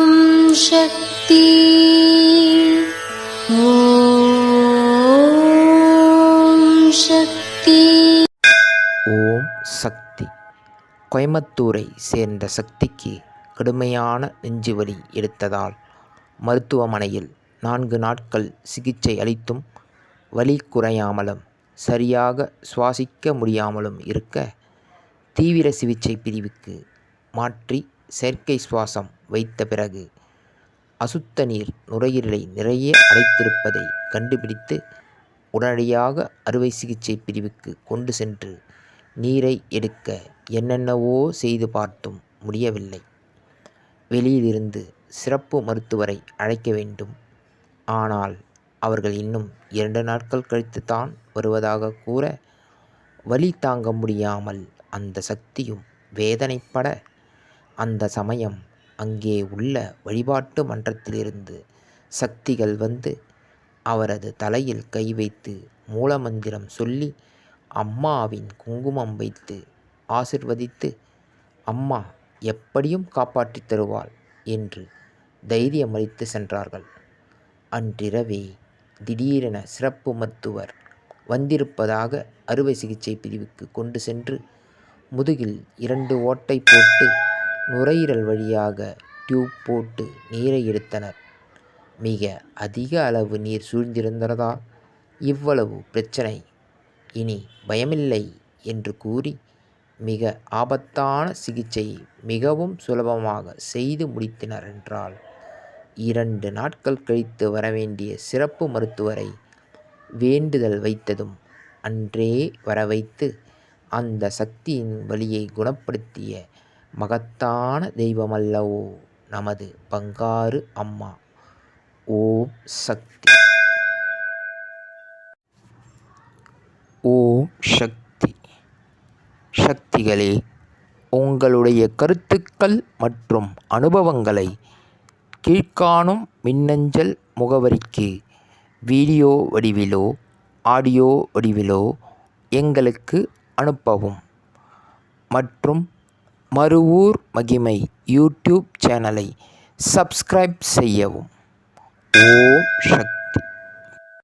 ॐ शक्ति ॐ शक्ति ஓம் சக்தி கோயம்புத்தூரை சேர்ந்த சக்திக்கு கடுமையான நெஞ்சுவலி எடுத்ததால் மருத்துவமனையில் நான்கு நாட்கள் சிகிச்சை அளித்தும் வலி குறையாமலும் சரியாக சுவாசிக்க முடியாமலும் இருக்க தீவிர சிகிச்சை பிரிவுக்கு மாற்றி செயற்கை சுவாசம் வைத்த பிறகு அசுத்த நீர் நுரையீரலை நிறைய அடைத்திருப்பதை கண்டுபிடித்து உடனடியாக அறுவை சிகிச்சை பிரிவுக்கு கொண்டு சென்று நீரை எடுக்க என்னென்னவோ செய்து பார்த்தும் முடியவில்லை. வெளியிலிருந்து சிறப்பு மருத்துவரை அழைக்க வேண்டும். ஆனால் அவர்கள் இன்னும் இரண்டு நாட்கள் கழித்துத்தான் வருவதாக கூற வலி தாங்க முடியாமல் அந்த சக்தியும் வேதனைப்பட அந்த சமயம் அங்கே உள்ள வழிபாட்டு மன்றத்திலிருந்து சக்திகள் வந்து அவரது தலையில் கை வைத்து மூலமந்திரம் சொல்லி அம்மாவின் குங்குமம் வைத்து ஆசிர்வதித்து அம்மா எப்படியும் காப்பாற்றித் தருவாள் என்று தைரியமளித்து சென்றார்கள். அன்றிரவே திடீரென சிறப்பு மருத்துவர் வந்திருப்பதாக அறுவை சிகிச்சை பிரிவுக்கு கொண்டு சென்று முதுகில் இரண்டு ஓட்டை போட்டு நுரையீரல் வழியாக டியூப் போட்டு நீரை எடுத்தனர். மிக அதிக அளவு நீர் சூழ்ந்திருந்ததால் இவ்வளவு பிரச்சனை. இனி பயமில்லை என்று கூறி மிக ஆபத்தான சிகிச்சையை மிகவும் சுலபமாக செய்து முடித்தனர் என்றால் இரண்டு நாட்கள் கழித்து வரவேண்டிய சிறப்பு மருத்துவரை வேண்டுதல் வைத்ததும் அன்றே வர வைத்து அந்த சக்தியின் வழியை குணப்படுத்திய மகத்தான தெய்வமல்லவோ நமது பங்காரு அம்மா. ஓம் சக்தி. ஓம் சக்தி. சக்திகளே உங்களுடைய கருத்துக்கள் மற்றும் அனுபவங்களை கீழ்காணும் மின்னஞ்சல் முகவரிக்கு வீடியோ வடிவிலோ ஆடியோ வடிவிலோ எங்களுக்கு அனுப்பவும். மற்றும் மறுவூர் மகிமை யூடியூப் சேனலை சப்ஸ்கிரைப் செய்யவும். ஓம் சக்தி.